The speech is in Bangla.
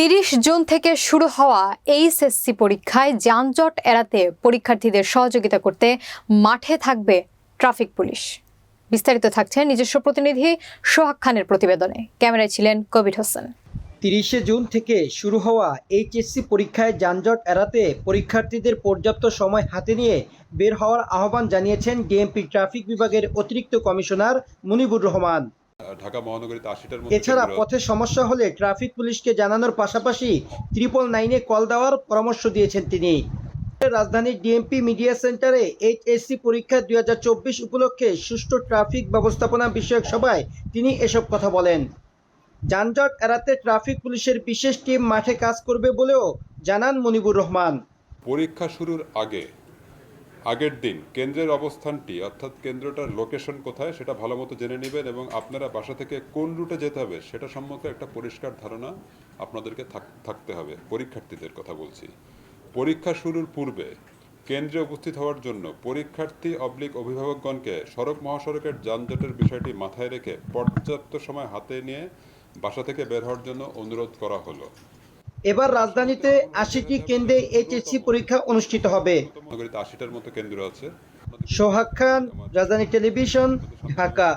তিরিশ জুন থেকে শুরু হওয়া এইচএসসি পরীক্ষায় যানজট এড়াতে পরীক্ষার্থীদের সহযোগিতা করতে মাঠে থাকবে ট্রাফিক পুলিশ। বিস্তারিত থাকছে নিজস্ব প্রতিনিধি সোহাগ খানের প্রতিবেদনে। ক্যামেরায় ছিলেন কবির হোসেন। তিরিশে জুন থেকে শুরু হওয়া এইচএসসি পরীক্ষায় যানজট এড়াতে পরীক্ষার্থীদের পর্যাপ্ত সময় হাতে নিয়ে বের হওয়ার আহ্বান জানিয়েছেন ডিএমপি ট্রাফিক বিভাগের অতিরিক্ত কমিশনার মুনিবুর রহমান। ঢাকা মহানগরীতে আশিটার মতো এছাড়া পথে সমস্যা হলে ট্রাফিক পুলিশকে জানানোর পাশাপাশি ট্রিপল নাইনে কল দেওয়ার পরামর্শ দিয়েছেন তিনি। রাজধানীর ডিএমপি মিডিয়া সেন্টারে এইচএসসি পরীক্ষা দুই হাজার চব্বিশ উপলক্ষে সুষ্ঠু ট্রাফিক ব্যবস্থাপনা বিষয়ক সভায় তিনি এসব কথা বলেন। যানজট এড়াতে ট্রাফিক পুলিশের বিশেষ টিম মাঠে কাজ করবে বলেও জানান মনিবুর রহমান। পরীক্ষা শুরুর আগে আগের দিন কেন্দ্রের অবস্থানটি, অর্থাৎ কেন্দ্রটার লোকেশন কোথায় সেটা ভালো মতো জেনে নেবেন এবং আপনারা বাসা থেকে কোন রুটে যেতে হবে সেটা সম্পর্কে একটা পরিষ্কার ধারণা আপনাদেরকে থাক- থাকতে হবে, পরীক্ষার্থীদের কথা বলছি। পরীক্ষা শুরুর পূর্বে কেন্দ্রে উপস্থিত হওয়ার জন্য পরীক্ষার্থী অবলিক অভিভাবকগণকে সড়ক মহাসড়কের যানজটের বিষয়টি মাথায় রেখে পর্যাপ্ত সময় হাতে নিয়ে বাসা থেকে বের হওয়ার জন্য অনুরোধ করা হলো। এবার রাজধানীতে আশিটি কেন্দ্রে এইচএসসি পরীক্ষা অনুষ্ঠিত হবে। আশিটার মতো কেন্দ্র আছে। সোহাগ খান রাজধানী টেলিভিশন ঢাকা।